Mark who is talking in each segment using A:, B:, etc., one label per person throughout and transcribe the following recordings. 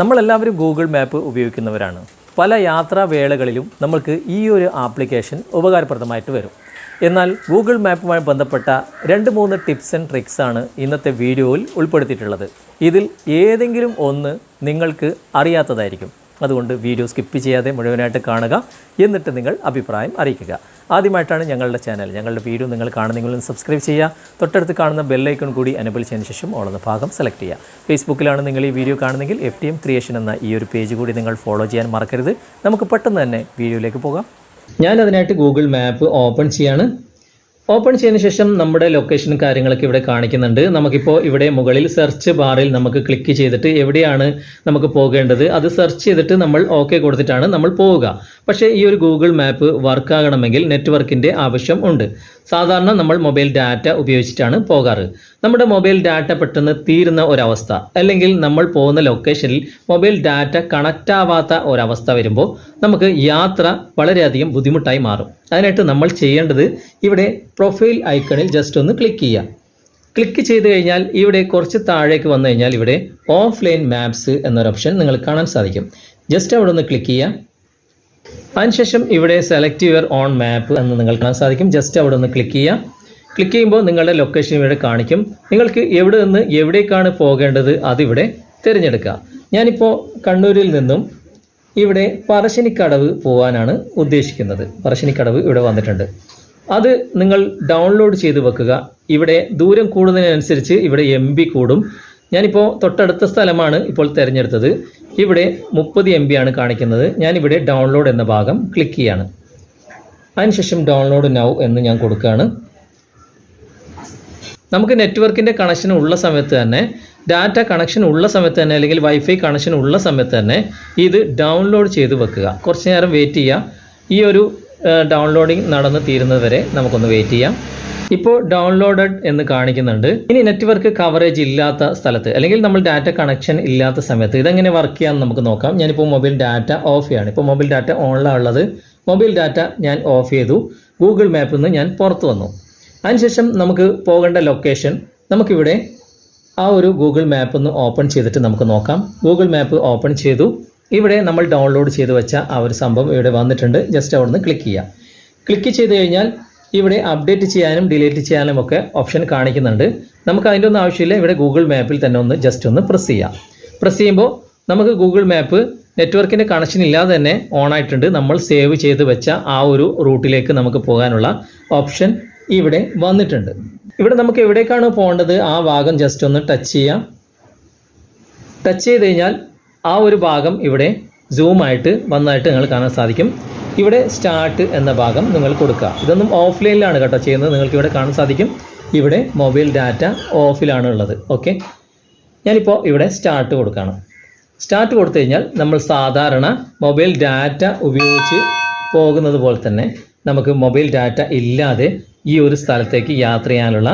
A: നമ്മളെല്ലാവരും Google map ഉപയോഗിക്കുന്നവരാണ്. പല യാത്രാവേളകളിലും നമ്മൾക്ക് ഈ ഒരു ആപ്ലിക്കേഷൻ ഉപകാരപ്രദമായിട്ട് വരും. എന്നാൽ ഗൂഗിൾ മാപ്പുമായി ബന്ധപ്പെട്ട രണ്ട് മൂന്ന് ടിപ്സ് ആൻഡ് ട്രിക്സ് ആണ് ഇന്നത്തെ വീഡിയോയിൽ ഉൾപ്പെടുത്തിയിട്ടുള്ളത്. ഇതിൽ ഏതെങ്കിലും ഒന്ന് നിങ്ങൾക്ക് അറിയാത്തതായിരിക്കും. അതുകൊണ്ട് വീഡിയോ സ്കിപ്പ് ചെയ്യാതെ മുഴുവനായിട്ട് കാണുക. എന്നിട്ട് നിങ്ങൾ അഭിപ്രായം അറിയിക്കുക. ആദ്യമായിട്ടാണ് ഞങ്ങളുടെ ചാനൽ. ഞങ്ങളുടെ വീഡിയോ നിങ്ങൾ കാണുന്നെങ്കിലും സബ്സ്ക്രൈബ് ചെയ്യുക. തൊട്ടടുത്ത് കാണുന്ന ബെല്ലൈക്കൺ കൂടി എനബിൾ ചെയ്യുന്ന ശേഷം ഓളുന്ന ഭാഗം സെലക്ട് ചെയ്യുക. ഫേസ്ബുക്കിലാണ് നിങ്ങൾ ഈ വീഡിയോ കാണുന്നെങ്കിൽ എഫ് ടി എം ക്രിയേഷൻ എന്ന ഈ ഒരു പേജ് കൂടി നിങ്ങൾ ഫോളോ ചെയ്യാൻ മറക്കരുത്. നമുക്ക് പെട്ടെന്ന് തന്നെ വീഡിയോയിലേക്ക് പോകാം. ഞാൻ അതിനായിട്ട് ഗൂഗിൾ മാപ്പ് ഓപ്പൺ ചെയ്യാണ്. ഓപ്പൺ ചെയ്തതിന് ശേഷം നമ്മുടെ ലൊക്കേഷൻ കാര്യങ്ങളൊക്കെ ഇവിടെ കാണിക്കുന്നുണ്ട്. നമുക്കിപ്പോൾ ഇവിടെ മുകളിൽ സെർച്ച് ബാറിൽ നമുക്ക് ക്ലിക്ക് ചെയ്തിട്ട് എവിടെയാണ് നമുക്ക് പോകേണ്ടത്? അത് സെർച്ച് ചെയ്തിട്ട് നമ്മൾ ഓക്കെ കൊടുത്തിട്ടാണ് നമ്മൾ പോവുക. പക്ഷേ ഈ ഒരു ഗൂഗിൾ മാപ്പ് വർക്ക് ആകണമെങ്കിൽ നെറ്റ്വർക്കിന്റെ ആവശ്യം ഉണ്ട്. സാധാരണ നമ്മൾ മൊബൈൽ ഡാറ്റ ഉപയോഗിച്ചിട്ടാണ് പോകാറ്. നമ്മുടെ മൊബൈൽ ഡാറ്റ പെട്ടെന്ന് തീരുന്ന ഒരവസ്ഥ അല്ലെങ്കിൽ നമ്മൾ പോകുന്ന ലൊക്കേഷനിൽ മൊബൈൽ ഡാറ്റ കണക്റ്റ് ആവാത്ത ഒരവസ്ഥ വരുമ്പോൾ നമുക്ക് യാത്ര വളരെയധികം ബുദ്ധിമുട്ടായി മാറും. അതിനായിട്ട് നമ്മൾ ചെയ്യേണ്ടത് ഇവിടെ പ്രൊഫൈൽ ഐക്കണിൽ ജസ്റ്റ് ഒന്ന് ക്ലിക്ക് ചെയ്യുക. ക്ലിക്ക് ചെയ്ത് കഴിഞ്ഞാൽ ഇവിടെ കുറച്ച് താഴേക്ക് വന്നു കഴിഞ്ഞാൽ ഇവിടെ ഓഫ്ലൈൻ മാപ്സ് എന്നൊരു ഓപ്ഷൻ നിങ്ങൾ കാണാൻ സാധിക്കും. ജസ്റ്റ് അവിടെ ഒന്ന് ക്ലിക്ക് ചെയ്യുക. അതിനുശേഷം ഇവിടെ സെലക്ട് യുവർ ഓൺ മാപ്പ് എന്ന് നിങ്ങൾക്ക് കാണാൻ സാധിക്കും. ജസ്റ്റ് അവിടെ ഒന്ന് ക്ലിക്ക് ചെയ്യാം. ക്ലിക്ക് ചെയ്യുമ്പോൾ നിങ്ങളുടെ ലൊക്കേഷൻ ഇവിടെ കാണിക്കും. നിങ്ങൾക്ക് എവിടെ നിന്ന് എവിടേക്കാണ് പോകേണ്ടത് അതിവിടെ തിരഞ്ഞെടുക്കുക. ഞാനിപ്പോൾ കണ്ണൂരിൽ നിന്നും ഇവിടെ പറശ്ശിനിക്കടവ് പോകാനാണ് ഉദ്ദേശിക്കുന്നത്. പറശ്ശിനിക്കടവ് ഇവിടെ വന്നിട്ടുണ്ട്. അത് നിങ്ങൾ ഡൗൺലോഡ് ചെയ്ത് വെക്കുക. ഇവിടെ ദൂരം കൂടുന്നതിനനുസരിച്ച് ഇവിടെ എം കൂടും. ഞാനിപ്പോൾ തൊട്ടടുത്ത സ്ഥലമാണ് ഇപ്പോൾ തിരഞ്ഞെടുത്തത്. ഇവിടെ മുപ്പത് എം ആണ് കാണിക്കുന്നത്. ഞാനിവിടെ ഡൗൺലോഡ് എന്ന ഭാഗം ക്ലിക്ക് ചെയ്യാണ്. അതിനുശേഷം ഡൗൺലോഡ് നൗ എന്ന് ഞാൻ കൊടുക്കുകയാണ്. നമുക്ക് നെറ്റ്വർക്കിന്റെ കണക്ഷൻ ഉള്ള സമയത്ത് തന്നെ ഡാറ്റ കണക്ഷൻ ഉള്ള സമയത്ത് തന്നെ അല്ലെങ്കിൽ വൈഫൈ കണക്ഷൻ ഉള്ള സമയത്ത് തന്നെ ഇത് ഡൗൺലോഡ് ചെയ്ത് വെക്കുക. കുറച്ച് നേരം വെയിറ്റ് ചെയ്യുക. ഈ ഒരു ഡൗൺലോഡിങ് നടന്ന് തീരുന്നത് വരെ നമുക്കൊന്ന് വെയിറ്റ് ചെയ്യാം. ഇപ്പോൾ ഡൗൺലോഡഡ് എന്ന് കാണിക്കുന്നുണ്ട്. ഇനി നെറ്റ്വർക്ക് കവറേജ് ഇല്ലാത്ത സ്ഥലത്ത് അല്ലെങ്കിൽ നമ്മൾ ഡാറ്റ കണക്ഷൻ ഇല്ലാത്ത സമയത്ത് ഇതെങ്ങനെ വർക്ക് ചെയ്യാമെന്ന് നമുക്ക് നോക്കാം. ഞാനിപ്പോൾ മൊബൈൽ ഡാറ്റ ഓഫ് ചെയ്യാണ്. ഇപ്പോൾ മൊബൈൽ ഡാറ്റ ഓണിലാണ് ഉള്ളത്. മൊബൈൽ ഡാറ്റ ഞാൻ ഓഫ് ചെയ്തു. ഗൂഗിൾ മാപ്പിൽ നിന്ന് ഞാൻ പുറത്ത് വന്നു. അതിനുശേഷം നമുക്ക് പോകേണ്ട ലൊക്കേഷൻ നമുക്കിവിടെ ആ ഒരു ഗൂഗിൾ മാപ്പ് ഒന്ന് ഓപ്പൺ ചെയ്തിട്ട് നമുക്ക് നോക്കാം. ഗൂഗിൾ മാപ്പ് ഓപ്പൺ ചെയ്തു. ഇവിടെ നമ്മൾ ഡൗൺലോഡ് ചെയ്ത് വെച്ച ആ ഒരു സംഭവം ഇവിടെ വന്നിട്ടുണ്ട്. ജസ്റ്റ് അവിടെ നിന്ന് ക്ലിക്ക് ചെയ്യാം. ക്ലിക്ക് ചെയ്ത് കഴിഞ്ഞാൽ ഇവിടെ അപ്ഡേറ്റ് ചെയ്യാനും ഡിലീറ്റ് ചെയ്യാനും ഒക്കെ ഓപ്ഷൻ കാണിക്കുന്നുണ്ട്. നമുക്ക് അതിന്റെ ഒന്നും ആവശ്യമില്ല. ഇവിടെ ഗൂഗിൾ മാപ്പിൽ തന്നെ ഒന്ന് ജസ്റ്റ് ഒന്ന് പ്രസ് ചെയ്യാം. പ്രസ് ചെയ്യുമ്പോൾ നമുക്ക് ഗൂഗിൾ മാപ്പ് നെറ്റ്വർക്കിന്റെ കണക്ഷൻ ഇല്ലാതെ തന്നെ ഓൺ ആയിട്ടുണ്ട്. നമ്മൾ സേവ് ചെയ്ത് വെച്ച ആ ഒരു റൂട്ടിലേക്ക് നമുക്ക് പോകാനുള്ള ഓപ്ഷൻ ഇവിടെ വന്നിട്ടുണ്ട്. ഇവിടെ നമുക്ക് എവിടേക്കാണ് പോകേണ്ടത്? ആ ഭാഗം ജസ്റ്റ് ഒന്ന് ടച്ച് ചെയ്യാം. ടച്ച് ചെയ്ത് കഴിഞ്ഞാൽ ആ ഒരു ഭാഗം ഇവിടെ സൂമായിട്ട് വന്നതായിട്ട് നിങ്ങൾ കാണാൻ സാധിക്കും. ഇവിടെ സ്റ്റാർട്ട് എന്ന ഭാഗം നിങ്ങൾ കൊടുക്കുക. ഇതൊന്നും ഓഫ്ലൈനിലാണ് കേട്ടോ ചെയ്യുന്നത്. നിങ്ങൾക്ക് ഇവിടെ കാണാൻ സാധിക്കും. ഇവിടെ മൊബൈൽ ഡാറ്റ ഓഫിലാണ് ഉള്ളത്. ഓക്കെ ഞാനിപ്പോൾ ഇവിടെ സ്റ്റാർട്ട് കൊടുക്കുകയാണ് സ്റ്റാർട്ട് കൊടുത്തു കഴിഞ്ഞാൽ നമ്മൾ സാധാരണ മൊബൈൽ ഡാറ്റ ഉപയോഗിച്ച് പോകുന്നത് പോലെ തന്നെ നമുക്ക് മൊബൈൽ ഡാറ്റ ഇല്ലാതെ ഈ ഒരു സ്ഥലത്തേക്ക് യാത്ര ചെയ്യാനുള്ള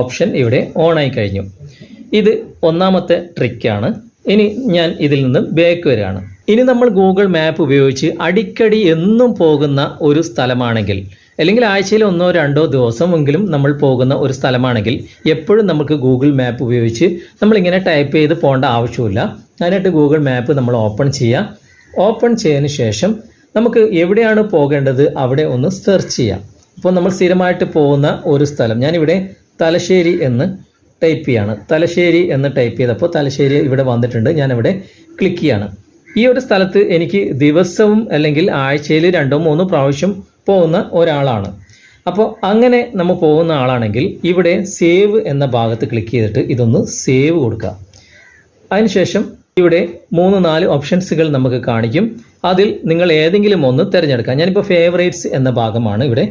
A: ഓപ്ഷൻ ഇവിടെ ഓൺ ആയി കഴിഞ്ഞു. ഇത് ഒന്നാമത്തെ ട്രിക്കാണ് ഇനി ഞാൻ ഇതിൽ നിന്ന് ബാക്ക് വരികയാണ്. ഇനി നമ്മൾ ഗൂഗിൾ മാപ്പ് ഉപയോഗിച്ച് അടിക്കടി എന്നും പോകുന്ന ഒരു സ്ഥലമാണെങ്കിൽ അല്ലെങ്കിൽ ആഴ്ചയിൽ ഒന്നോ രണ്ടോ ദിവസമെങ്കിലും നമ്മൾ പോകുന്ന ഒരു സ്ഥലമാണെങ്കിൽ എപ്പോഴും നമുക്ക് ഗൂഗിൾ മാപ്പ് ഉപയോഗിച്ച് നമ്മളിങ്ങനെ ടൈപ്പ് ചെയ്ത് പോകേണ്ട ആവശ്യമില്ല. അതിനായിട്ട് ഗൂഗിൾ മാപ്പ് നമ്മൾ ഓപ്പൺ ചെയ്യാം ഓപ്പൺ ചെയ്തതിന് ശേഷം നമുക്ക് എവിടെയാണ് പോകേണ്ടത് അവിടെ ഒന്ന് സെർച്ച് ചെയ്യാം. ഇപ്പോൾ നമ്മൾ സ്ഥിരമായിട്ട് പോകുന്ന ഒരു സ്ഥലം ഞാനിവിടെ തലശ്ശേരി എന്ന് ടൈപ്പ് ചെയ്യാണ്. തലശ്ശേരി എന്ന് ടൈപ്പ് ചെയ്തപ്പോൾ തലശ്ശേരി ഇവിടെ വന്നിട്ടുണ്ട് ഞാനിവിടെ ക്ലിക്ക് ചെയ്യാണ്. ഈ ഒരു സ്ഥലത്ത് എനിക്ക് ദിവസവും അല്ലെങ്കിൽ ആഴ്ചയിൽ രണ്ടോ മൂന്നോ പ്രാവശ്യം പോകുന്ന ഒരാളാണ്. അപ്പോൾ അങ്ങനെ നമ്മൾ പോകുന്ന ആളാണെങ്കിൽ ഇവിടെ സേവ് എന്ന ഭാഗത്ത് ക്ലിക്ക് ചെയ്തിട്ട് ഇതൊന്ന് സേവ് കൊടുക്കുക. അതിനുശേഷം ഇവിടെ മൂന്ന് നാല് ഓപ്ഷൻസുകൾ നമുക്ക് കാണിക്കും. അതിൽ നിങ്ങൾ ഏതെങ്കിലും ഒന്ന് തിരഞ്ഞെടുക്കാം ഞാനിപ്പോൾ ഫേവറേറ്റ്സ് എന്ന ഭാഗമാണ് ഇവിടെ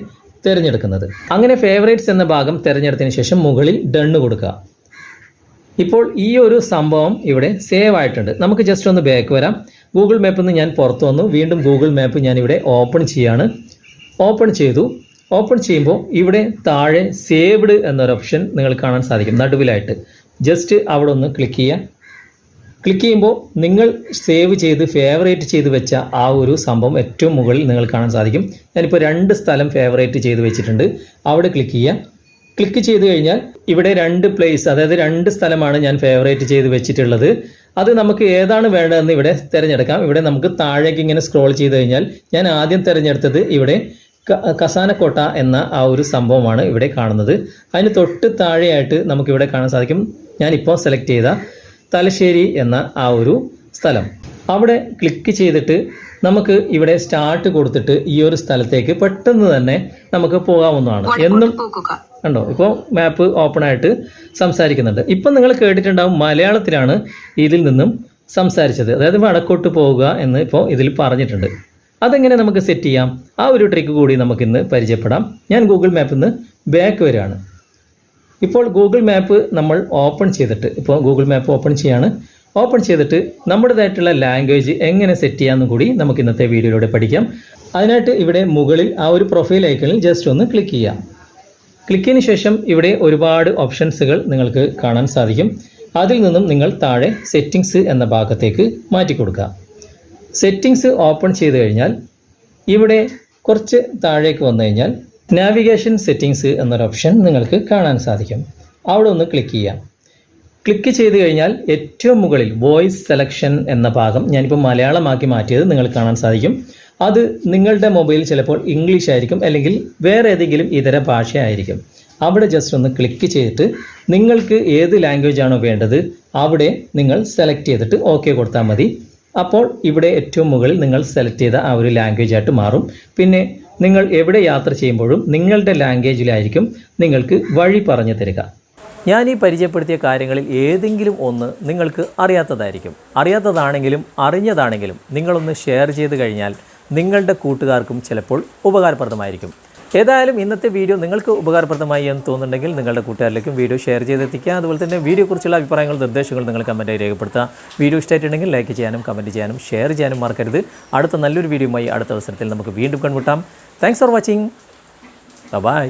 A: തിരഞ്ഞെടുക്കുന്നത്. അങ്ങനെ ഫേവറേറ്റ്സ് എന്ന ഭാഗം തിരഞ്ഞെടുത്തതിന് ശേഷം മുകളിൽ ഡണ്ണ് കൊടുക്കുക. ഇപ്പോൾ ഈ ഒരു സംഭവം ഇവിടെ സേവ് ആയിട്ടുണ്ട്. നമുക്ക് ജസ്റ്റ് ഒന്ന് ബാക്ക് വരാം. ഗൂഗിൾ മാപ്പിൽ നിന്ന് ഞാൻ പുറത്തു വന്നു. വീണ്ടും ഗൂഗിൾ മാപ്പ് ഞാൻ ഇവിടെ ഓപ്പൺ ചെയ്യാണ്. ഓപ്പൺ ചെയ്തു. ഓപ്പൺ ചെയ്യുമ്പോൾ ഇവിടെ താഴെ സേവ്ഡ് എന്നൊരു ഓപ്ഷൻ നിങ്ങൾ കാണാൻ സാധിക്കും. നടുവിലായിട്ട്. ജസ്റ്റ് അവിടെ ഒന്ന് ക്ലിക്ക് ചെയ്യാം. ക്ലിക്ക് ചെയ്യുമ്പോൾ നിങ്ങൾ സേവ് ചെയ്ത് ഫേവറേറ്റ് ചെയ്ത് വെച്ച ആ ഒരു സംഭവം ഏറ്റവും മുകളിൽ നിങ്ങൾ കാണാൻ സാധിക്കും. ഞാനിപ്പോൾ രണ്ട് സ്ഥലം ഫേവറേറ്റ് ചെയ്ത് വെച്ചിട്ടുണ്ട്. അവിടെ ക്ലിക്ക് ചെയ്യുക ക്ലിക്ക് ചെയ്ത് കഴിഞ്ഞാൽ ഇവിടെ രണ്ട് പ്ലേസ് അതായത് രണ്ട് സ്ഥലമാണ് ഞാൻ ഫേവറേറ്റ് ചെയ്ത് വെച്ചിട്ടുള്ളത്. അത് നമുക്ക് ഏതാണ് വേണ്ടതെന്ന് ഇവിടെ തിരഞ്ഞെടുക്കാം. ഇവിടെ നമുക്ക് താഴേക്ക് ഇങ്ങനെ സ്ക്രോൾ ചെയ്ത് കഴിഞ്ഞാൽ ഞാൻ ആദ്യം തിരഞ്ഞെടുത്തത് ഇവിടെ കസാനക്കോട്ട എന്ന ആ ഒരു സംഭവമാണ് ഇവിടെ കാണുന്നത്. അതിന് തൊട്ട് താഴെയായിട്ട് നമുക്കിവിടെ കാണാൻ സാധിക്കും. ഞാനിപ്പോൾ സെലക്ട് ചെയ്ത തലശ്ശേരി എന്ന ആ ഒരു സ്ഥലം. അവിടെ ക്ലിക്ക് ചെയ്തിട്ട് നമുക്ക് ഇവിടെ സ്റ്റാർട്ട് കൊടുത്തിട്ട് ഈ ഒരു സ്ഥലത്തേക്ക് പെട്ടെന്ന് തന്നെ നമുക്ക് പോകാവുന്നതാണ്. എന്നും കണ്ടോ? ഇപ്പോൾ മാപ്പ് ഓപ്പൺ ആയിട്ട് സംസാരിക്കുന്നുണ്ട്. ഇപ്പം നിങ്ങൾ കേട്ടിട്ടുണ്ടാവും മലയാളത്തിലാണ് ഇതിൽ നിന്നും സംസാരിച്ചത്. അതായത് വടക്കോട്ട് പോവുക എന്ന് ഇപ്പോൾ ഇതിൽ പറഞ്ഞിട്ടുണ്ട്. അതെങ്ങനെ നമുക്ക് സെറ്റ് ചെയ്യാം? ആ ഒരു ട്രിക്ക് കൂടി നമുക്ക് ഇന്ന് പരിചയപ്പെടാം. ഞാൻ ഗൂഗിൾ മാപ്പിൽ നിന്ന് ബാക്ക് വരികയാണ് ഇപ്പോൾ ഗൂഗിൾ മാപ്പ് നമ്മൾ ഓപ്പൺ ചെയ്തിട്ട് ഇപ്പോൾ ഗൂഗിൾ മാപ്പ് ഓപ്പൺ ചെയ്യാണ്. ഓപ്പൺ ചെയ്തിട്ട് നമ്മുടേതായിട്ടുള്ള ലാംഗ്വേജ് എങ്ങനെ സെറ്റ് ചെയ്യാമെന്നും കൂടി നമുക്ക് ഇന്നത്തെ വീഡിയോയിലൂടെ പഠിക്കാം. അതിനായിട്ട് ഇവിടെ മുകളിൽ ആ ഒരു പ്രൊഫൈൽ ഐക്കണിൽ ജസ്റ്റ് ഒന്ന് ക്ലിക്ക് ചെയ്യാം. ക്ലിക്കിന് ശേഷം ഇവിടെ ഒരുപാട് ഓപ്ഷൻസുകൾ നിങ്ങൾക്ക് കാണാൻ സാധിക്കും. അതിൽ നിന്നും നിങ്ങൾ താഴെ സെറ്റിങ്സ് എന്ന ഭാഗത്തേക്ക് മാറ്റി കൊടുക്കുക. സെറ്റിങ്സ് ഓപ്പൺ ചെയ്ത് കഴിഞ്ഞാൽ ഇവിടെ കുറച്ച് താഴേക്ക് വന്നു കഴിഞ്ഞാൽ നാവിഗേഷൻ സെറ്റിങ്സ് എന്നൊരു ഓപ്ഷൻ നിങ്ങൾക്ക് കാണാൻ സാധിക്കും. അവിടെ ഒന്ന് ക്ലിക്ക് ചെയ്യാം. ക്ലിക്ക് ചെയ്ത് കഴിഞ്ഞാൽ ഏറ്റവും മുകളിൽ വോയിസ് സെലക്ഷൻ എന്ന ഭാഗം ഞാനിപ്പോൾ മലയാളമാക്കി മാറ്റിയത് നിങ്ങൾക്ക് കാണാൻ സാധിക്കും. അത് നിങ്ങളുടെ മൊബൈൽ ചിലപ്പോൾ ഇംഗ്ലീഷ് ആയിരിക്കും അല്ലെങ്കിൽ വേറെ ഏതെങ്കിലും ഇതര ഭാഷയായിരിക്കും. അവിടെ ജസ്റ്റ് ഒന്ന് ക്ലിക്ക് ചെയ്തിട്ട് നിങ്ങൾക്ക് ഏത് ലാംഗ്വേജ് ആണോ വേണ്ടത് അവിടെ നിങ്ങൾ സെലക്ട് ചെയ്തിട്ട് ഓക്കെ കൊടുത്താൽ മതി. അപ്പോൾ ഇവിടെ ഏറ്റവും മുകളിൽ നിങ്ങൾ സെലക്ട് ചെയ്ത ആ ഒരു ലാംഗ്വേജ് ആയിട്ട് മാറും. പിന്നെ നിങ്ങൾ എവിടെ യാത്ര ചെയ്യുമ്പോഴും നിങ്ങളുടെ ലാംഗ്വേജിലായിരിക്കും നിങ്ങൾക്ക് വഴി പറഞ്ഞു തരിക. ഞാൻ ഈ പരിചയപ്പെടുത്തിയ കാര്യങ്ങളിൽ ഏതെങ്കിലും ഒന്ന് നിങ്ങൾക്ക് അറിയാത്തതായിരിക്കും. അറിയാത്തതാണെങ്കിലും അറിഞ്ഞതാണെങ്കിലും നിങ്ങളൊന്ന് ഷെയർ ചെയ്ത് കഴിഞ്ഞാൽ നിങ്ങളുടെ കൂട്ടുകാർക്കും ചിലപ്പോൾ ഉപകാരപ്രദമായിരിക്കും. ഏതായാലും ഇന്നത്തെ വീഡിയോ നിങ്ങൾക്ക് ഉപകാരപ്രദമായി എന്ന് തോന്നുന്നുണ്ടെങ്കിൽ നിങ്ങളുടെ കൂട്ടുകാരിലേക്കും വീഡിയോ ഷെയർ ചെയ്തെത്തിക്കുക. അതുപോലെ തന്നെ വീഡിയോയെക്കുറിച്ചുള്ള അഭിപ്രായങ്ങൾ നിർദ്ദേശങ്ങൾ നിങ്ങൾ കമന്റായി രേഖപ്പെടുത്തുക. വീഡിയോ ഇഷ്ടമായിട്ടുണ്ടെങ്കിൽ ലൈക്ക് ചെയ്യാനും കമന്റ് ചെയ്യാനും ഷെയർ ചെയ്യാനും മറക്കരുത്. അടുത്ത നല്ലൊരു വീഡിയോയുമായി അടുത്ത അവസരത്തിൽ നമുക്ക് വീണ്ടും കണ്ടുമുട്ടാം. Thanks for watching bye